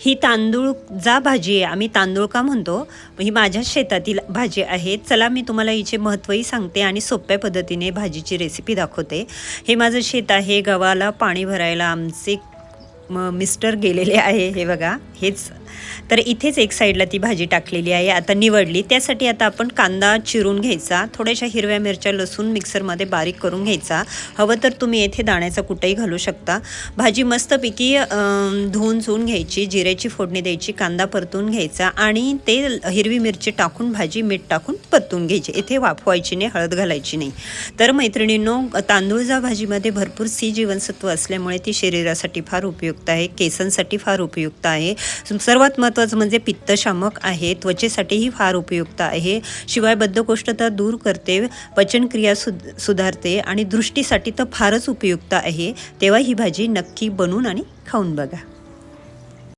ही तांदूळ जा भाजी आहे. आम्ही तांदूळ का म्हणतो? ही माझ्या शेतातील भाजी आहे. चला मी तुम्हाला हिचे महत्त्वही सांगते आणि सोप्या पद्धतीने भाजीची रेसिपी दाखवते. हे माझं शेत आहे. गव्हाला पाणी भरायला आमचे म मिस्टर गेलेले आहे. हे बघा हेच तर इथेच एक साईडला ती भाजी टाकलेली आहे आता निवडली. त्यासाठी आता आपण कांदा चिरून घ्यायचा थोड्याशा हिरव्या मिरच्या लसूण मिक्सरमध्ये बारीक करून घ्यायचा. हवं तर तुम्ही येथे दाण्याचा कुठेही घालू शकता. भाजी मस्तपैकी धुवून चुवून घ्यायची जिऱ्याची फोडणी द्यायची कांदा परतून घ्यायचा आणि ते हिरवी मिरची टाकून भाजी मीठ टाकून परतून घ्यायची. इथे वाफवायची नाही हळद घालायची नाही. तर मैत्रिणींनो तांदूळजा भाजीमध्ये भरपूर सी जीवनसत्व असल्यामुळे ती शरीरासाठी फार उपयुक्त आहे केसांसाठी फार उपयुक्त आहे. सर्वात महत्त्वाचं म्हणजे पित्तशामक आहे. त्वचेसाठीही फार उपयुक्त आहे. शिवाय बद्धकोष्ठता दूर करते पचनक्रिया सु सुधारते आणि दृष्टीसाठी तर फारच उपयुक्त आहे. तेव्हा ही भाजी नक्की बनवून आणि खाऊन बघा.